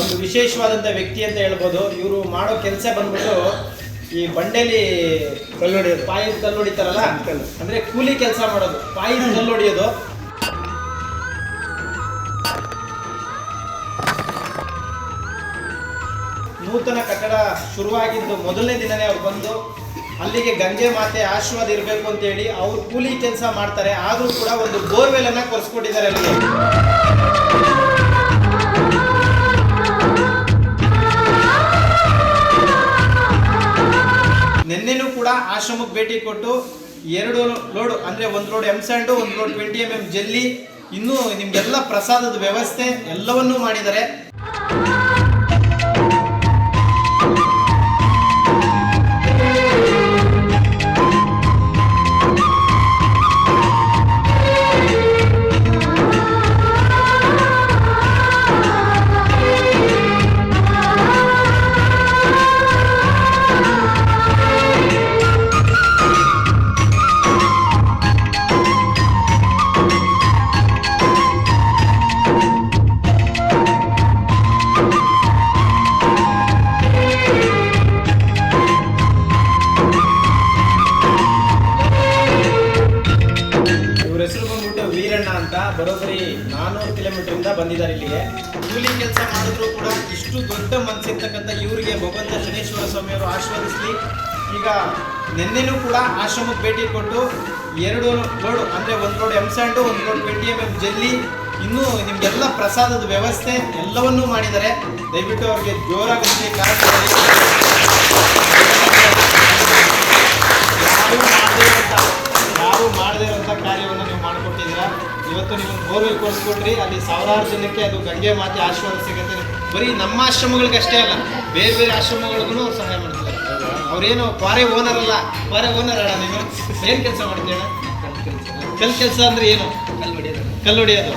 ಒಂದು ವಿಶೇಷವಾದಂಥ ವ್ಯಕ್ತಿ ಅಂತ ಹೇಳ್ಬೋದು. ಇವರು ಮಾಡೋ ಕೆಲಸ ಬಂದ್ಬಿಟ್ಟು ಈ ಬಂಡೆಲಿ ಕಲ್ಲು ಹೊಡೆಯೋದು. ಪಾಯದ ಕಲ್ಲು ಹೊಡಿತಾರಲ್ಲ ಅಂದರೆ ಅಂದ್ರೆ ಕೂಲಿ ಕೆಲಸ ಮಾಡೋದು. ಪಾಯದ ಕಲ್ಲು ಹೊಡಿಯೋದು ನೂತನ ಕಟ್ಟಡ ಶುರುವಾಗಿದ್ದು ಮೊದಲನೇ ದಿನನೇ ಅವ್ರು ಬಂದು ಅಲ್ಲಿಗೆ ಗಂಗೆ ಮಾತೆ ಆಶೀರ್ವಾದ ಇರಬೇಕು ಅಂತೇಳಿ ಅವ್ರು ಕೂಲಿ ಕೆಲಸ ಮಾಡ್ತಾರೆ. ಆದರೂ ಕೂಡ ಒಂದು ಬೋರ್ವೆಲ್ ಅನ್ನ ಕೊರೆಸ್ಕೊಟ್ಟಿದ್ದಾರೆ ಅಲ್ಲಿಗೆ ನಿನ್ನೆನೂ ಕೂಡ ಆಶ್ರಮಕ್ಕೆ ಭೇಟಿ ಕೊಟ್ಟು ಎರಡು ಲೋಡ್, ಅಂದ್ರೆ ಒಂದು ಲೋಡ್ ಎಂ ಸ್ಯಾಂಡು ಒಂದು ಲೋಡ್ ಟ್ವೆಂಟಿ ಎಂ ಎಂ ಜಲ್ಲಿ ಇನ್ನೂ ನಿಮ್ಗೆಲ್ಲ ಪ್ರಸಾದದ ವ್ಯವಸ್ಥೆ ಎಲ್ಲವನ್ನೂ ಮಾಡಿದ್ದಾರೆ. ವೀರಣ್ಣ ಅಂತ ನಾನೂರು ಕಿಲೋಮೀಟರ್ ಇಂದ ಬಂದಿದ್ದಾರೆ ಇಲ್ಲಿಗೆ. ಕೂಲಿ ಕೆಲಸ ಮಾಡಿದ್ರು ಕೂಡ ಇಷ್ಟು ದೊಡ್ಡ ಮನಸ್ಸಿರ್ತಕ್ಕಂಥ ಇವರಿಗೆ ಭಗವಂತ ಶನೇಶ್ವರ ಸ್ವಾಮಿಯವರು ಆಶೀರ್ವದಿಸಲಿ. ಈಗ ನಿನ್ನೆನೂ ಕೂಡ ಆಶ್ರಮಕ್ಕೆ ಭೇಟಿ ಕೊಟ್ಟು ಎರಡು ಲೋಡ್ ಅಂದರೆ ಒಂದು ರೋಡ್ ಎಂ ಸ್ಯಾಂಡು ಒಂದು ಲೋಡ್ ಟ್ವೆಂಟಿ ಎಂ ಎಂ ಜಲ್ಲಿ ಇನ್ನೂ ನಿಮಗೆಲ್ಲ ಪ್ರಸಾದದ ವ್ಯವಸ್ಥೆ ಎಲ್ಲವನ್ನೂ ಮಾಡಿದ್ದಾರೆ. ದಯವಿಟ್ಟು ಅವ್ರಿಗೆ ಜೋರಾಗಿ ಕಾರ್ಯಕ್ರಮ ಇವತ್ತು ನೀವು ಬೋರ್ವೆಲ್ ಕೊಡಿಸ್ಕೊಟ್ರಿ ಅಲ್ಲಿ ಸಾವಿರಾರು ಜನಕ್ಕೆ ಅದು ಗಂಗೆ ಮಾತೆ ಆಶೀರ್ವಾದ ಸಿಗುತ್ತೆ. ಬರೀ ನಮ್ಮ ಆಶ್ರಮಗಳಿಗೆ ಅಷ್ಟೇ ಅಲ್ಲ, ಬೇರೆ ಬೇರೆ ಆಶ್ರಮಗಳಿಗೂ ಅವ್ರು ಸಹಾಯ ಮಾಡ್ತಾರೆ. ಅವ್ರೇನು ಪಾರೆ ಓನರ್ ಅಲ್ಲ ಪಾರೆ ಓನರ್ ಅಲ್ಲ ನೀವು? ಏನು ಕೆಲಸ ಮಾಡ್ತೀಯ ಕಲ್ ಕೆಲಸ ಅಂದ್ರೆ ಏನು? ಕಲ್ಲು ಹೊಡೆಯೋದು.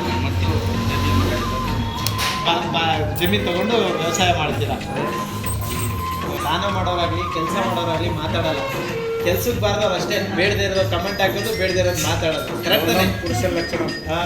ಜಮೀನು ತಗೊಂಡು ವ್ಯವಸಾಯ ಮಾಡ್ತೀರಾ? ದಾನ ಮಾಡೋರಾಗ್ಲಿ, ಕೆಲಸ ಮಾಡೋರಾಗ್ಲಿ ಮಾತಾಡಲ್ಲ. ಕೆಲ್ಸಕ್ಕೆ ಬಾರ್ದವ್ರು ಅಷ್ಟೇ ಬೇಡದೇ ಇರೋ ಕಮೆಂಟ್ ಹಾಕೋದು ಬೇಡದೇ ಇರೋದು ಮಾತಾಡೋದು. ಕರೆಕ್ಟ್ ಪುರುಷ ಲಕ್ಷಣ ಹಾ.